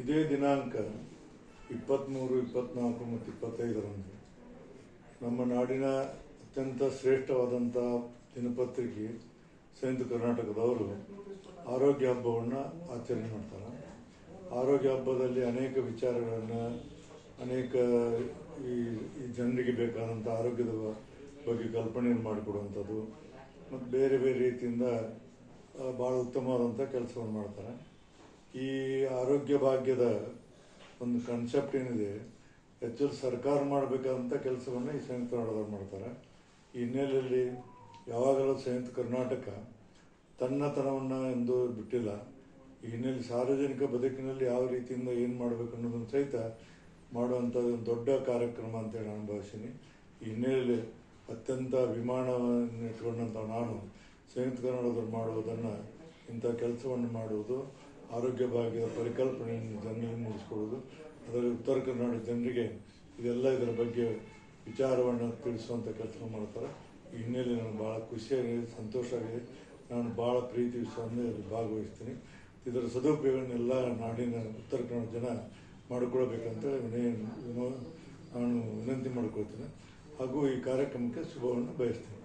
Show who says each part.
Speaker 1: ಇದೇ ದಿನಾಂಕ ಇಪ್ಪತ್ತ್ಮೂರು ಇಪ್ಪತ್ತ್ನಾಲ್ಕು ಮತ್ತು ಇಪ್ಪತ್ತೈದರಂದು ನಮ್ಮ ನಾಡಿನ ಅತ್ಯಂತ ಶ್ರೇಷ್ಠವಾದಂಥ ದಿನಪತ್ರಿಕೆ ಸಂಯುಕ್ತ ಕರ್ನಾಟಕದವರು ಆರೋಗ್ಯ ಹಬ್ಬವನ್ನು ಆಚರಣೆ ಮಾಡ್ತಾರೆ. ಆರೋಗ್ಯ ಹಬ್ಬದಲ್ಲಿ ಅನೇಕ ವಿಚಾರಗಳನ್ನು, ಅನೇಕ ಈ ಈ ಜನರಿಗೆ ಬೇಕಾದಂಥ ಆರೋಗ್ಯದ ಬಗ್ಗೆ ಕಲ್ಪನೆಯನ್ನು ಮಾಡಿಕೊಡುವಂಥದ್ದು ಮತ್ತು ಬೇರೆ ಬೇರೆ ರೀತಿಯಿಂದ ಭಾಳ ಉತ್ತಮವಾದಂಥ ಕೆಲಸವನ್ನು ಮಾಡ್ತಾರೆ. ಈ ಆರೋಗ್ಯ ಭಾಗ್ಯದ ಒಂದು ಕಾನ್ಸೆಪ್ಟ್ ಏನಿದೆ ಆ್ಯಕ್ಚುಲಿ ಸರ್ಕಾರ ಮಾಡಬೇಕಾದಂಥ ಕೆಲಸವನ್ನು ಈ ಸಂಯುಕ್ತ ನಾಡದವ್ರು ಮಾಡ್ತಾರೆ. ಈ ಹಿನ್ನೆಲೆಯಲ್ಲಿ ಯಾವಾಗಲೂ ಸಂಯುಕ್ತ ಕರ್ನಾಟಕ ತನ್ನತನವನ್ನು ಎಂದು ಬಿಟ್ಟಿಲ್ಲ. ಈ ಹಿನ್ನೆಲೆ ಸಾರ್ವಜನಿಕ ಬದುಕಿನಲ್ಲಿ ಯಾವ ರೀತಿಯಿಂದ ಏನು ಮಾಡಬೇಕು ಅನ್ನೋದನ್ನು ಸಹಿತ ಮಾಡುವಂಥದ್ದು ಒಂದು ದೊಡ್ಡ ಕಾರ್ಯಕ್ರಮ ಅಂತೇಳಿ ನಾನು ಭಾವಿಸ್ತೀನಿ. ಈ ಹಿನ್ನೆಲೆಯಲ್ಲಿ ಅತ್ಯಂತ ಅಭಿಮಾನವನ್ನು ಇಟ್ಕೊಂಡಂಥ ನಾನು ಸಂಯುಕ್ತ ಕರ್ನಾಟಕದವ್ರು ಮಾಡುವುದನ್ನು ಇಂಥ ಕೆಲಸವನ್ನು ಮಾಡುವುದು ಆರೋಗ್ಯ ಭಾಗ್ಯದ ಪರಿಕಲ್ಪನೆಯನ್ನು ಜನರಿಗೆ ಮೂಡಿಸ್ಕೊಳ್ಳೋದು ಅದರಲ್ಲಿ ಉತ್ತರ ಕರ್ನಾಟಕ ಜನರಿಗೆ ಇದೆಲ್ಲ ಇದರ ಬಗ್ಗೆ ವಿಚಾರವನ್ನು ತಿಳಿಸುವಂಥ ಕೆಲಸ ಮಾಡ್ತಾರೆ. ಈ ಹಿನ್ನೆಲೆ ನನಗೆ ಭಾಳ ಖುಷಿಯಾಗಿದೆ ಸಂತೋಷ ಆಗಿದೆ ನಾನು ಭಾಳ ಪ್ರೀತಿ ವಿಶ್ವಾಸದಿಂದ ಭಾಗವಹಿಸ್ತೀನಿ. ಇದರ ಸದುಪಯೋಗವನ್ನೆಲ್ಲ ನಾಡಿನ ಉತ್ತರ ಕನ್ನಡ ಜನ ಮಾಡಿಕೊಳ್ಬೇಕಂತ ವಿನಯ, ನಾನು ವಿನಂತಿ ಮಾಡ್ಕೊಳ್ತೀನಿ. ಹಾಗೂ ಈ ಕಾರ್ಯಕ್ರಮಕ್ಕೆ ಶುಭವನ್ನು ಬಯಸ್ತೀನಿ.